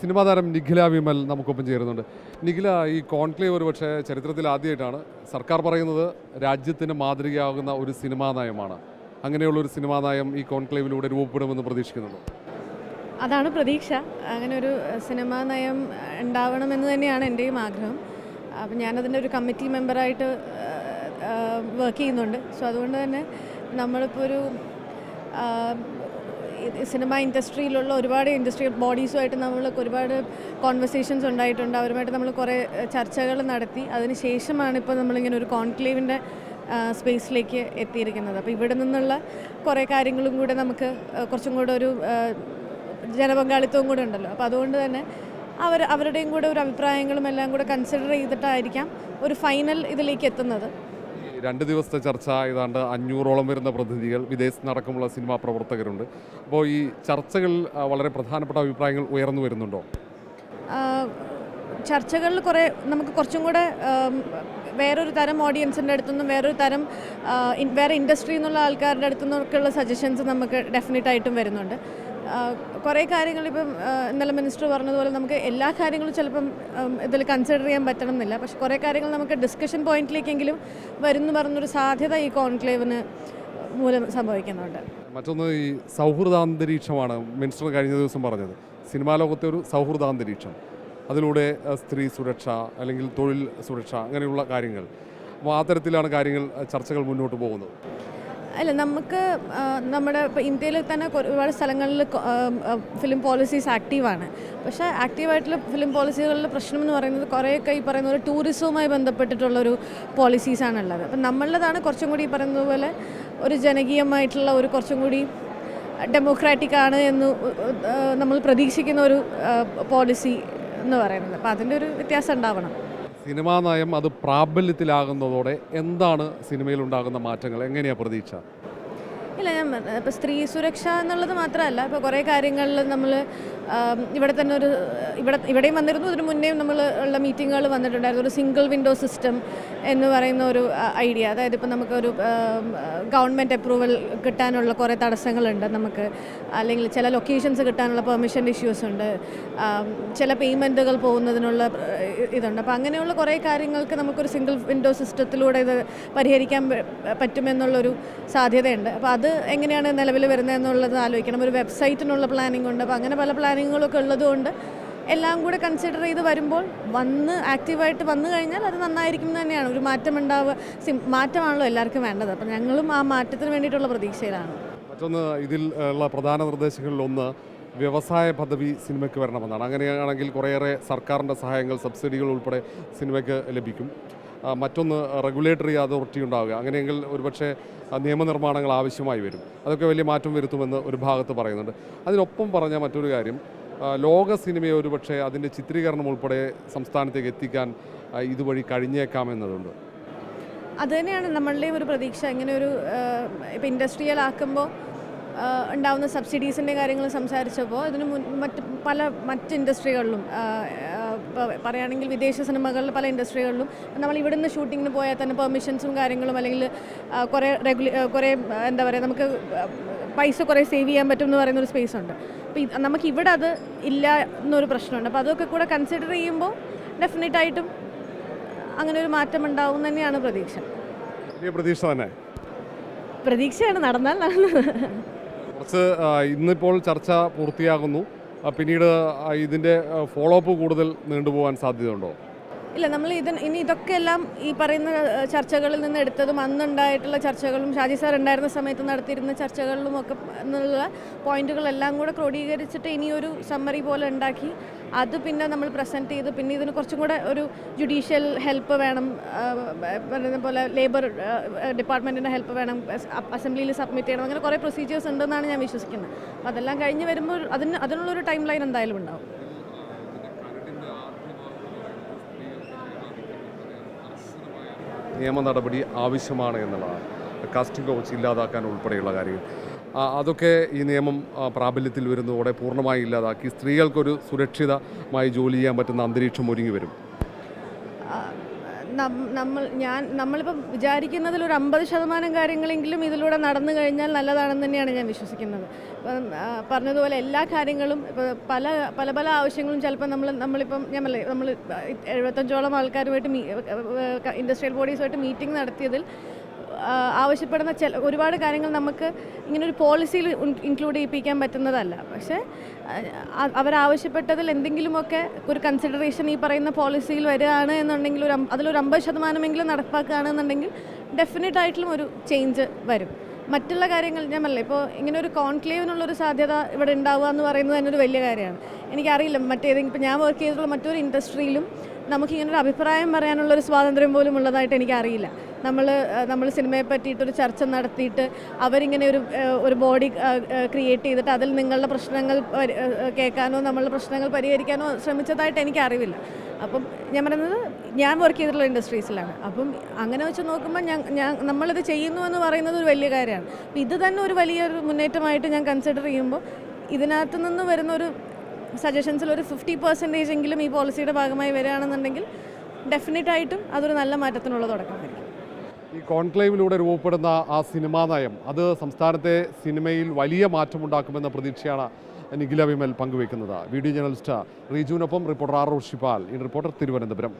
Cinema താരം നിഖില വിമൽ നമുക്കൊപ്പം ചേരുന്നുണ്ട്. നിഖില ഈ കോൺക്ലേവ് ഒരു പക്ഷേ ചരിത്രത്തിൽ ആദ്യമായിട്ടാണ്. സർക്കാർ പറയുന്നത് രാജ്യത്തിന് മാതൃകയാകുന്ന ഒരു സിനിമാ നയമാണ്. അങ്ങനെയുള്ള ഒരു സിനിമാ നയം ഈ കോൺക്ലേവിലൂടെ രൂപപ്പെടുമെന്ന് പ്രതീക്ഷിക്കുന്നുണ്ട്? അതാണ് പ്രതീക്ഷ. അങ്ങനെ ഒരു സിനിമാ നയം ഉണ്ടാവണമെന്ന് തന്നെയാണ് എന്റെയും ആഗ്രഹം. അപ്പം ഞാനതിന്റെ ഒരു കമ്മിറ്റി മെമ്പറായിട്ട് വർക്ക് ചെയ്യുന്നുണ്ട്. സോ അതുകൊണ്ട് തന്നെ നമ്മളിപ്പോൾ ഒരു സിനിമ ഇൻഡസ്ട്രിയിലുള്ള ഒരുപാട് ഇൻഡസ്ട്രിയൽ ബോഡീസുമായിട്ട് നമ്മൾ ഒരുപാട് കോൺവെർസേഷൻസ് ഉണ്ടായിട്ടുണ്ട്. അവരുമായിട്ട് നമ്മൾ കുറേ ചർച്ചകൾ നടത്തി. അതിന് ശേഷമാണ് ഇപ്പോൾ നമ്മളിങ്ങനെ ഒരു കോൺക്ലേവിന്റെ സ്പേസിലേക്ക് എത്തിയിരിക്കുന്നത്. അപ്പോൾ ഇവിടെ നിന്നുള്ള കുറേ കാര്യങ്ങളും കൂടെ നമുക്ക് കുറച്ചും കൂടെ ഒരു ജനപങ്കാളിത്തവും കൂടെ ഉണ്ടല്ലോ. അപ്പോൾ അതുകൊണ്ട് തന്നെ അവർ അവരുടെയും കൂടെ ഒരു അഭിപ്രായങ്ങളും എല്ലാം കൂടെ കൺസിഡർ ചെയ്തിട്ടായിരിക്കാം ഒരു ഫൈനൽ ഇതിലേക്ക് എത്തുന്നത്. രണ്ട് ദിവസത്തെ ചർച്ച ഏതാണ്ട് അഞ്ഞൂറോളം വരുന്ന പ്രതിനിധികൾ വിദേശത്ത് നടക്കുമുള്ള സിനിമാ പ്രവർത്തകരുണ്ട്. അപ്പോൾ ഈ ചർച്ചകളിൽ വളരെ പ്രധാനപ്പെട്ട അഭിപ്രായങ്ങൾ ഉയർന്നു വരുന്നുണ്ടോ? ചർച്ചകളിൽ കുറേ നമുക്ക് കുറച്ചും കൂടെ വേറൊരു തരം ഓഡിയൻസിന്റെ അടുത്തുനിന്നും വേറൊരു തരം വേറെ ഇൻഡസ്ട്രി എന്നുള്ള ആൾക്കാരുടെ അടുത്തു നിന്നൊക്കെയുള്ള സജഷൻസ് നമുക്ക് ഡെഫിനറ്റായിട്ടും വരുന്നുണ്ട്. കുറേ കാര്യങ്ങൾ ഇപ്പം ഇന്നലെ മിനിസ്റ്റർ പറഞ്ഞതുപോലെ നമുക്ക് എല്ലാ കാര്യങ്ങളും ചിലപ്പം ഇതിൽ കൺസിഡർ ചെയ്യാൻ പറ്റണം എന്നില്ല പക്ഷെ കുറേ കാര്യങ്ങൾ നമുക്ക് ഡിസ്കഷൻ പോയിന്റിലേക്കെങ്കിലും വരുന്നു പറഞ്ഞൊരു സാധ്യത ഈ കോൺക്ലേവിന് മൂലം സംഭവിക്കുന്നുണ്ട്. മറ്റൊന്ന് ഈ സൗഹൃദാന്തരീക്ഷമാണ് മിനിസ്റ്റർ കഴിഞ്ഞ ദിവസം പറഞ്ഞത്. സിനിമാ ലോകത്തെ ഒരു സൗഹൃദാന്തരീക്ഷം. അതിലൂടെ സ്ത്രീ സുരക്ഷ അല്ലെങ്കിൽ തൊഴിൽ സുരക്ഷ അങ്ങനെയുള്ള കാര്യങ്ങൾ. അപ്പോൾ ആ തരത്തിലാണ് കാര്യങ്ങൾ ചർച്ചകൾ മുന്നോട്ട് പോകുന്നത്. അല്ല നമുക്ക് നമ്മുടെ ഇപ്പോൾ ഇന്ത്യയിൽ തന്നെ ഒരുപാട് സ്ഥലങ്ങളിൽ ഫിലിം പോളിസീസ് ആക്റ്റീവാണ് പക്ഷേ ആക്റ്റീവായിട്ടുള്ള ഫിലിം പോളിസികളിലെ പ്രശ്നം എന്ന് പറയുന്നത് കുറേയൊക്കെ ഈ പറയുന്ന ഒരു ടൂറിസവുമായി ബന്ധപ്പെട്ടിട്ടുള്ളൊരു പോളിസീസാണുള്ളത് അപ്പം നമ്മളുടേതാണ് കുറച്ചും കൂടി ഈ പറയുന്നത് പോലെ ഒരു ജനകീയമായിട്ടുള്ള ഒരു കുറച്ചും കൂടി ഡെമോക്രാറ്റിക് ആണ് എന്ന് നമ്മൾ പ്രതീക്ഷിക്കുന്ന ഒരു പോളിസി എന്ന് പറയുന്നത്. അപ്പോൾ അതിന്റെ ഒരു വ്യത്യാസം ഉണ്ടാവണം. സിനിമാ നയം അത് പ്രാബല്യത്തിലാകുന്നതോടെ എന്താണ് സിനിമയിൽ ഉണ്ടാകുന്ന മാറ്റങ്ങൾ? എങ്ങനെയാണ് പ്രതീക്ഷ? ഇല്ല ഞാൻ ഇപ്പോൾ സ്ത്രീ സുരക്ഷ എന്നുള്ളത് മാത്രമല്ല ഇപ്പോൾ കുറേ കാര്യങ്ങളിൽ നമ്മൾ ഇവിടെ തന്നെ ഒരു ഇവിടെ ഇവിടെയും വന്നിരുന്നു ഇതിന് മുന്നേയും നമ്മൾ ഉള്ള മീറ്റിങ്ങുകൾ വന്നിട്ടുണ്ടായിരുന്നു ഒരു സിംഗിൾ വിൻഡോ സിസ്റ്റം എന്ന് പറയുന്ന ഒരു ഐഡിയ അതായത് ഇപ്പോൾ നമുക്കൊരു ഗവൺമെന്റ് അപ്രൂവൽ കിട്ടാനുള്ള കുറേ തടസ്സങ്ങളുണ്ട് നമുക്ക്. അല്ലെങ്കിൽ ചില ലൊക്കേഷൻസ് കിട്ടാനുള്ള പെർമിഷൻ ഇഷ്യൂസ് ഉണ്ട്. ചില പേയ്മെന്റുകൾ പോകുന്നതിനുള്ള ഇതുണ്ട്. അപ്പോൾ അങ്ങനെയുള്ള കുറേ കാര്യങ്ങൾക്ക് നമുക്കൊരു സിംഗിൾ വിൻഡോ സിസ്റ്റത്തിലൂടെ ഇത് പരിഹരിക്കാൻ പറ്റുമെന്നുള്ളൊരു സാധ്യതയുണ്ട്. അപ്പോൾ അത് എങ്ങനെയാണ് നിലവിൽ വരുന്നത് എന്നുള്ളത് ആലോചിക്കണം. ഒരു വെബ്സൈറ്റിനുള്ള പ്ലാനിംഗ് ഉണ്ട്. അപ്പോൾ അങ്ങനെ പല പ്ലാനിങ്ങുകളൊക്കെ ഉള്ളതുകൊണ്ട് എല്ലാം കൂടെ കൺസിഡർ ചെയ്ത് വരുമ്പോൾ വന്ന് ആക്റ്റീവായിട്ട് വന്നു കഴിഞ്ഞാൽ അത് നന്നായിരിക്കും തന്നെയാണ്. ഒരു മാറ്റം ഉണ്ടാവുക മാറ്റമാണല്ലോ എല്ലാവർക്കും വേണ്ടത്. അപ്പം ഞങ്ങളും ആ മാറ്റത്തിന് വേണ്ടിയിട്ടുള്ള പ്രതീക്ഷയിലാണ്. മറ്റൊന്ന് ഇതിൽ ഉള്ള പ്രധാന നിർദ്ദേശങ്ങളിലൊന്ന് വ്യവസായ പദവി സിനിമയ്ക്ക് വരണമെന്നാണ്. അങ്ങനെയാണെങ്കിൽ കുറേയേറെ സർക്കാരിന്റെ സഹായങ്ങൾ സബ്സിഡികൾ ഉൾപ്പെടെ സിനിമയ്ക്ക് ലഭിക്കും. മറ്റൊന്ന് റെഗുലേറ്ററി അതോറിറ്റി ഉണ്ടാവുക. അങ്ങനെയെങ്കിൽ ഒരുപക്ഷെ നിയമനിർമ്മാണങ്ങൾ ആവശ്യമായി വരും. അതൊക്കെ വലിയ മാറ്റം വരുത്തുമെന്ന് ഒരു ഭാഗത്ത് പറയുന്നുണ്ട്. അതിനൊപ്പം പറഞ്ഞ മറ്റൊരു കാര്യം ലോക സിനിമയെ ഒരുപക്ഷെ അതിന്റെ ചിത്രീകരണം ഉൾപ്പെടെ സംസ്ഥാനത്തേക്ക് എത്തിക്കാൻ ഇതുവഴി കഴിഞ്ഞേക്കാമെന്നതുണ്ട് അത് തന്നെയാണ് നമ്മളുടെയും ഒരു പ്രതീക്ഷ. ഇങ്ങനെ ഒരു ഇപ്പോൾ ഇൻഡസ്ട്രിയൽ ആക്കുമ്പോൾ ഉണ്ടാവുന്ന സബ്സിഡീസിന്റെ കാര്യങ്ങൾ സംസാരിച്ചപ്പോൾ ഇതിന് മുൻ മറ്റ് പല മറ്റ് ഇൻഡസ്ട്രികളിലും ഇപ്പോൾ പറയുകയാണെങ്കിൽ വിദേശ സിനിമകളിൽ പല ഇൻഡസ്ട്രികളിലും നമ്മൾ ഇവിടുന്ന് ഷൂട്ടിങ്ങിന് പോയാൽ തന്നെ പെർമിഷൻസും കാര്യങ്ങളും അല്ലെങ്കിൽ കുറേ റെഗുലേ കുറേ എന്താ പറയുക നമുക്ക് പൈസ കുറേ സേവ് ചെയ്യാൻ പറ്റും എന്ന് പറയുന്ന ഒരു സ്പേസ് ഉണ്ട്. അപ്പോൾ നമുക്ക് ഇവിടെ അത് ഇല്ല എന്നൊരു പ്രശ്നമുണ്ട്. അപ്പോൾ അതൊക്കെ കൂടെ കൺസിഡർ ചെയ്യുമ്പോൾ ഡെഫിനറ്റ് ആയിട്ടും അങ്ങനെ ഒരു മാറ്റം ഉണ്ടാവും തന്നെയാണ് പ്രതീക്ഷ. പ്രതീക്ഷ തന്നെ. പ്രതീക്ഷയാണ് നടന്നാൽ നടന്നത് കുറച്ച് ഇന്നിപ്പോൾ ചർച്ച പൂർത്തിയാകുന്നു. പിന്നീട് ഇതിന്റെ ഫോളോ അപ്പ് കൂടുതൽ നീണ്ടുപോകാൻ സാധ്യതയുണ്ടോ? ഇല്ല നമ്മൾ ഇത് ഇനി ഇതൊക്കെ എല്ലാം ഈ പറയുന്ന ചർച്ചകളിൽ നിന്ന് എടുത്തതും അന്നുണ്ടായിട്ടുള്ള ചർച്ചകളും ഷാജി സാർ ഉണ്ടായിരുന്ന സമയത്ത് നടത്തിയിരുന്ന ചർച്ചകളിലും ഒക്കെ എന്നുള്ള പോയിന്റുകളെല്ലാം കൂടെ ക്രോഡീകരിച്ചിട്ട് ഇനിയൊരു സമ്മറി പോലെ ഉണ്ടാക്കി. അത് പിന്നെ നമ്മൾ പ്രസന്റ് ചെയ്ത് പിന്നെ ഇതിന് കുറച്ചും കൂടെ ഒരു ജുഡീഷ്യൽ ഹെൽപ്പ് വേണം പറയുന്ന പോലെ ലേബർ ഡിപ്പാർട്ട്മെന്റിന്റെ ഹെൽപ്പ് വേണം അസംബ്ലിയിൽ സബ്മിറ്റ് ചെയ്യണം അങ്ങനെ കുറേ പ്രൊസീജിയേഴ്സ് ഉണ്ടെന്നാണ് ഞാൻ വിശ്വസിക്കുന്നത്. അപ്പോൾ അതെല്ലാം കഴിഞ്ഞ് വരുമ്പോൾ അതിന് അതിനുള്ളൊരു ടൈം ലൈൻ എന്തായാലും ഉണ്ടാവും. നിയമ നടപടി ആവശ്യമാണ് എന്നുള്ളതാണ്. കാസ്റ്റിംഗ് കൗച്ച് ഇല്ലാതാക്കാൻ ഉൾപ്പെടെയുള്ള കാര്യങ്ങൾ. അതൊക്കെ ഈ നിയമം പ്രാബല്യത്തിൽ വരുന്നതോടെ പൂർണമായി ഇല്ലാതാക്കി സ്ത്രീകൾക്കൊരു സുരക്ഷിതമായി ജോലി ചെയ്യാൻ പറ്റുന്ന അന്തരീക്ഷം ഒരുങ്ങി വരും. നമ്മൾ ഞാൻ നമ്മളിപ്പം വിചാരിക്കുന്നതിൽ ഒരു അമ്പത് ശതമാനം കാര്യങ്ങളെങ്കിലും ഇതിലൂടെ നടന്നു കഴിഞ്ഞാൽ നല്ലതാണെന്ന് തന്നെയാണ് ഞാൻ വിശ്വസിക്കുന്നത്. ഇപ്പം പറഞ്ഞതുപോലെ എല്ലാ കാര്യങ്ങളും ഇപ്പോൾ പല പല പല ആവശ്യങ്ങളും ചിലപ്പോൾ നമ്മൾ നമ്മളിപ്പം ഞാൻ നമ്മൾ എഴുപത്തഞ്ചോളം ആൾക്കാരുമായിട്ട് ഇൻഡസ്ട്രിയൽ ബോഡീസുമായിട്ട് മീറ്റിംഗ് നടത്തിയതിൽ ആവശ്യപ്പെടുന്ന ചില ഒരുപാട് കാര്യങ്ങൾ നമുക്ക് ഇങ്ങനൊരു പോളിസിയിൽ ഇൻക്ലൂഡ് ചെയ്യിപ്പിക്കാൻ പറ്റുന്നതല്ല. പക്ഷേ അവരാവശ്യപ്പെട്ടതിൽ എന്തെങ്കിലുമൊക്കെ ഒരു കൺസിഡറേഷൻ ഈ പറയുന്ന പോളിസിയിൽ വരികയാണ് എന്നുണ്ടെങ്കിൽ ഒരു അതിലൊരു അമ്പത് ശതമാനമെങ്കിലും നടപ്പാക്കുകയാണെന്നുണ്ടെങ്കിൽ ഡെഫിനറ്റ് ആയിട്ടും ഒരു ചേഞ്ച് വരും. മറ്റുള്ള കാര്യങ്ങൾ ഞാൻ പറഞ്ഞില്ല ഇപ്പോൾ ഇങ്ങനെ ഒരു കോൺക്ലേവിനുള്ളൊരു സാധ്യത ഇവിടെ ഉണ്ടാവുക എന്ന് പറയുന്നത് തന്നെ ഒരു വലിയ കാര്യമാണ്. എനിക്കറിയില്ല മറ്റേതെങ്കിലും ഇപ്പോൾ ഞാൻ വർക്ക് ചെയ്തിട്ടുള്ള മറ്റൊരു ഇൻഡസ്ട്രിയിലും നമുക്കിങ്ങനൊരു അഭിപ്രായം പറയാനുള്ളൊരു സ്വാതന്ത്ര്യം പോലും ഉള്ളതായിട്ട് എനിക്കറിയില്ല. നമ്മൾ നമ്മൾ സിനിമയെ പറ്റിയിട്ടൊരു ചർച്ച നടത്തിയിട്ട് അവരിങ്ങനെ ഒരു ഒരു ബോഡി ക്രിയേറ്റ് ചെയ്തിട്ട് അതിൽ നിങ്ങളുടെ പ്രശ്നങ്ങൾ കേൾക്കാനോ നമ്മളുടെ പ്രശ്നങ്ങൾ പരിഹരിക്കാനോ ശ്രമിച്ചതായിട്ട് എനിക്ക് അറിവില്ല അപ്പം ഞാൻ പറയുന്നത് ഞാൻ വർക്ക് ചെയ്തിട്ടുള്ള ഇൻഡസ്ട്രീസിലാണ് അപ്പം അങ്ങനെ വെച്ച് നോക്കുമ്പോൾ ഞാൻ ഞാൻ നമ്മളിത് ചെയ്യുന്നു എന്ന് പറയുന്നത് ഒരു വലിയ കാര്യമാണ്. അപ്പം ഇത് തന്നെ ഒരു വലിയൊരു മുന്നേറ്റമായിട്ട് ഞാൻ കൺസിഡർ ചെയ്യുമ്പോൾ ഇതിനകത്ത് നിന്ന് വരുന്ന ഒരു സജഷൻസിൽ ഒരു ഫിഫ്റ്റി പെർസെന്റേജ് എങ്കിലും ഈ പോളിസിയുടെ ഭാഗമായി വരികയാണെന്നുണ്ടെങ്കിൽ ഡെഫിനറ്റായിട്ടും അതൊരു നല്ല മാറ്റത്തിനുള്ള തുടക്കമായിരിക്കും ഈ കോൺക്ലേവിലൂടെ രൂപപ്പെടുന്ന ആ സിനിമാ നയം അത് സംസ്ഥാനത്തെ സിനിമയിൽ വലിയ മാറ്റമുണ്ടാക്കുമെന്ന പ്രതീക്ഷയാണ് നിഖില വിമൽ പങ്കുവെക്കുന്നത് വീഡിയോ ജേർണലിസ്റ്റ് റീജുവിനൊപ്പം റിപ്പോർട്ടർ ആർ ഷിപാൽ ഈ റിപ്പോർട്ടർ തിരുവനന്തപുരം.